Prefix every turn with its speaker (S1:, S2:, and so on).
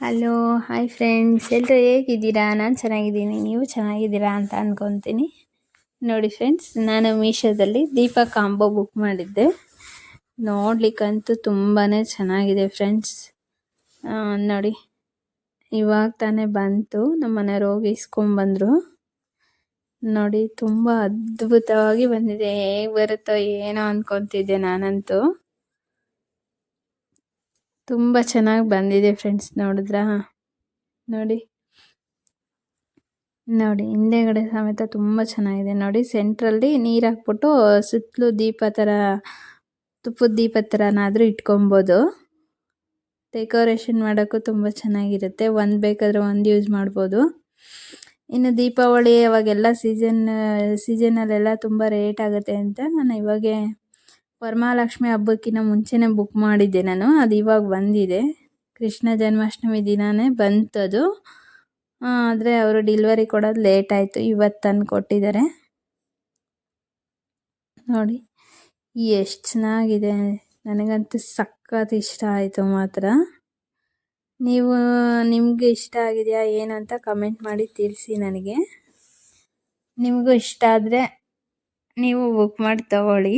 S1: Hello hi friends ಎಲ್ಲರೂ ಹೇಗಿದ್ದೀರಾ? ನಾನು ಚೆನ್ನಾಗಿದ್ದೀನಿ. ನೀವು ಚೆನ್ನಾಗಿದ್ದೀರಾ ಅಂತ ಅಂದ್ಕೊತೀನಿ ನೋಡಿ ಫ್ರೆಂಡ್ಸ್ ನಾನು ಮೀಶೋದಲ್ಲಿ ದೀಪ ಕಾಂಬೋ ಬುಕ್ ಮಾಡಿದ್ದೆ. ನೋಡ್ಲಿಕ್ಕಂತೂ ತುಂಬಾ ಚೆನ್ನಾಗಿದೆ ಫ್ರೆಂಡ್ಸ್ ನೋಡಿ, ಇವಾಗ ತಾನೇ ಬಂತು. ನಮ್ಮ ಮನೆಯವ್ರು ಹೋಗಿ ಇಸ್ಕೊಂಬಂದರು ನೋಡಿ, ತುಂಬ ಅದ್ಭುತವಾಗಿ ಬಂದಿದೆ. ಹೇಗೆ ಬರುತ್ತೋ ಏನೋ ಅಂದ್ಕೊತಿದ್ದೆ ನಾನಂತೂ. ತುಂಬ ಚೆನ್ನಾಗಿ ಬಂದಿದೆ ಫ್ರೆಂಡ್ಸ್ ನೋಡಿದ್ರಾ? ನೋಡಿ. ನೋಡಿ, ಹಿಂದೆಗಡೆ ಸಮೇತ ತುಂಬ ಚೆನ್ನಾಗಿದೆ. ನೋಡಿ ಸೆಂಟ್ರಲ್ಲಿ ನೀರು ಹಾಕ್ಬಿಟ್ಟು ಸುತ್ತಲೂ ದೀಪ ಥರ ತುಪ್ಪದ ದೀಪ ಥರನಾದರೂ ಇಟ್ಕೊಬೋದು. ಡೆಕೋರೇಷನ್ ಮಾಡೋಕ್ಕೂ ತುಂಬ ಚೆನ್ನಾಗಿರುತ್ತೆ. ಒಂದು ಬೇಕಾದರೆ ಒಂದು ಯೂಸ್ ಮಾಡ್ಬೋದು. ಇನ್ನು ದೀಪಾವಳಿ ಅವಾಗೆಲ್ಲ ಸೀಸನ್ ಸೀಸನಲ್ಲೆಲ್ಲ ತುಂಬ ರೇಟ್ ಆಗುತ್ತೆ ಅಂತ ನಾನು ಇವಾಗೆ ವರಮಹಾಲಕ್ಷ್ಮಿ ಹಬ್ಬಕ್ಕಿಂತ ಮುಂಚೆನೇ ಬುಕ್ ಮಾಡಿದ್ದೆ ನಾನು. ಅದು ಇವಾಗ ಬಂದಿದೆ. ಕೃಷ್ಣ ಜನ್ಮಾಷ್ಟಮಿ ದಿನವೇ ಬಂತದು. ಆದರೆ ಅವರು ಡಿಲ್ವರಿ ಕೊಡೋದು ಲೇಟ್ ಆಯಿತು. ಇವತ್ತು ತಂದು ಕೊಟ್ಟಿದ್ದಾರೆ. ನೋಡಿ, ಎಷ್ಟು ಚೆನ್ನಾಗಿದೆ. ನನಗಂತೂ ಸಖತ್ ಇಷ್ಟ ಆಯಿತು ಮಾತ್ರ. ನೀವು, ನಿಮಗೆ ಇಷ್ಟ ಆಗಿದೆಯಾ, ಏನಂತ ಕಮೆಂಟ್ ಮಾಡಿ ತಿಳಿಸಿ ನನಗೆ. ನಿಮಗೂ ಇಷ್ಟ ಆದರೆ ನೀವು ಬುಕ್ ಮಾಡಿ ತಗೊಳ್ಳಿ.